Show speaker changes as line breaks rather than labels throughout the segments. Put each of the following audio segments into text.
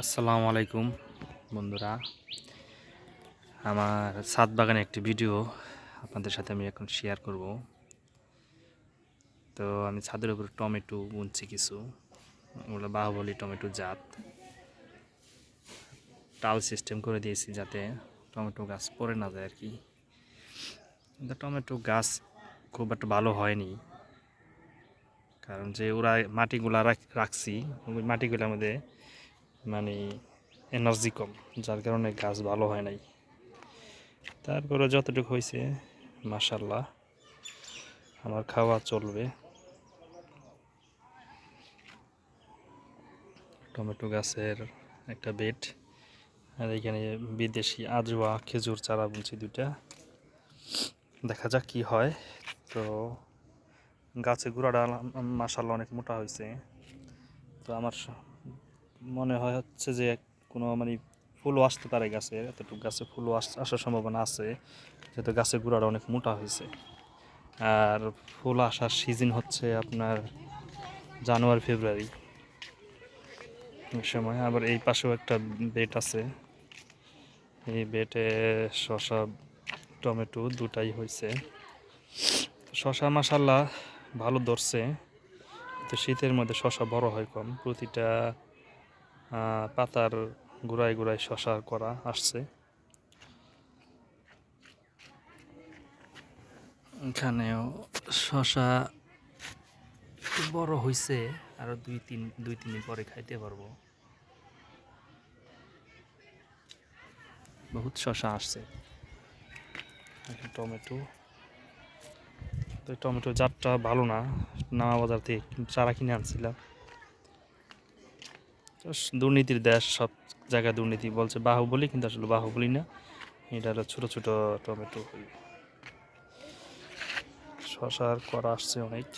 আসসালামু আলাইকুম বন্ধুরা। আমার ছাদ বাগানে একটি ভিডিও আপনাদের সাথে আমি এখন শেয়ার করব। তো আমি ছাদের উপর টমেটো বুনছি কিছু। ওগুলো বাহুবলি টমেটো জাত। টাল সিস্টেম করে দিয়েছি যাতে টমেটো গাছ পড়ে না যায় আর কি। টমেটো গাছ খুব একটা ভালো হয়নি। কারণ যে ওরা মাটিগুলা রাখ- রাখছি, ওই মাটিগুলোর মধ্যে মানে এনার্জি কম, যার কারণে গাছ ভালো হয় নাই। তারপরে যতটুকু হয়েছে মাসাল্লাহ আমার খাওয়া চলবে। টমেটো গাছের একটা বেড, আর এখানে বিদেশি আজওয়া খেজুর চারা বলছি দুটা দেখা যাক কি হয়। তো গাছের গুঁড়াটা মাসাল্লাহ অনেক মোটা হয়েছে। তো আমার মনে হয় হচ্ছে যে কোনো মানে ফুলও আসতে পারে গাছে, এতটুকু গাছে ফুলও আস- আসার সম্ভাবনা আছে, যেহেতু গাছের গুঁড়াটা অনেক মোটা হয়েছে। আর ফুল আসার সিজন হচ্ছে আপনার জানুয়ারি, ফেব্রুয়ারি। সময় আবার এই পাশেও একটা বেড আছে। এই বেটে শশা টমেটো দুটাই হয়েছে। শশা মাসাল্লাহ ভালো ধরছে তো শীতের মধ্যে শশা বড় হয় কম। প্রতিটা পাতার গোড়ায় গোড়ায় শশা করা আসছে। এখানেও শশা বড় হয়েছে আরও দুই তিন দুই তিন দিন পরে খাইতে পারব। বহুত শশা আসছে। টমেটো। তো টমেটো জাতটা ভালো না। নামা বাজার থেকে চারা কিনে আনছিলাম। দুর্নীতির দেশ, সব জায়গায় দুর্নীতি বলছে বাহুবলি, কিন্তু আসলে বাহুবলি না। এটা হলো ছোটো ছোটো টমেটো। শশার করা আসছে অনেক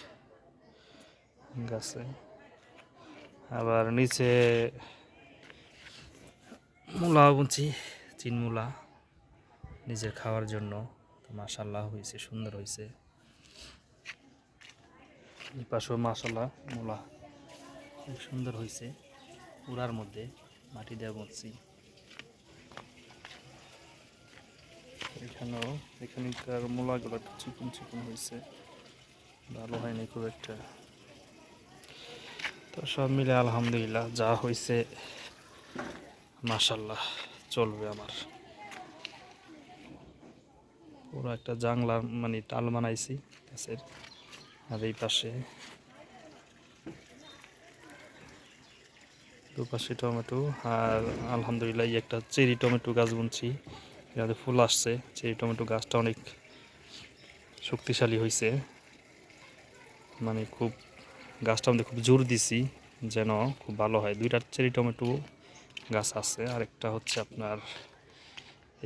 গাছে। আবার নিচে মূলা বুনছি চিন মূলা। নিজের খাওয়ার জন্য। মাসাল্লাহ হয়েছে, সুন্দর হয়েছে। এই পাশেও মাসাল্লাহ মূলা। খুব সুন্দর হয়েছে উড়ার মধ্যে মাটি দেওয়া বুনছি এখানেও এখানকার মূলাগুলো একটু চিকন চিকন হয়েছে ভালো হয়নি খুব একটা। তো সব মিলে আলহামদুলিল্লাহ যা হয়েছে মাসাল্লাহ চলবে আমার। পুরো একটা জাংলা মানে টাল বানাইছি, গাছের। আর এই পাশে। দুপাশে টমেটো, আর আলহামদুলিল্লাহ একটা চেরি টমেটো গাছ বুনছি। এটাতে ফুল আসছে। চেরি টমেটো গাছটা অনেক শক্তিশালী হয়েছে মানে খুব গাছটা আমাদের খুব জোর দিছি যেন খুব ভালো হয়। দুইটা চেরি টমেটো গাছ আছে। আরেকটা হচ্ছে আপনার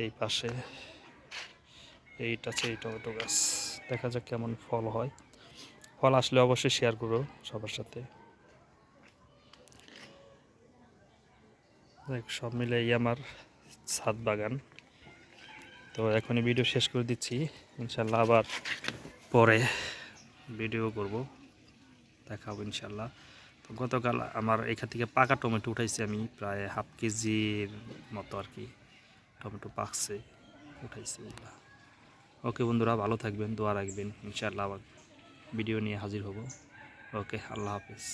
এই পাশে। এইটা চেরি টমেটো গাছ। দেখা যাক কেমন ফল হয়। ফল আসলে অবশ্যই শেয়ার করব সবার সাথে। সব মিলে এই আমার ছাদ বাগান। তো এখনই ভিডিও শেষ করে দিচ্ছি। ইনশাল্লাহ আবার পরে ভিডিও করব। দেখাবো ইনশাল্লাহ। তো গতকাল আমার এখান থেকে পাকা টমেটো উঠাইছি আমি, প্রায় হাফ কেজির মতো আর কি টমেটো পাকছে, উঠাইছি ওকে বন্ধুরা, ভালো থাকবেন, দোয়া রাখবেন। ইনশাল্লাহ আবার ভিডিও নিয়ে হাজির হব। ওকে আল্লাহ হাফেজ।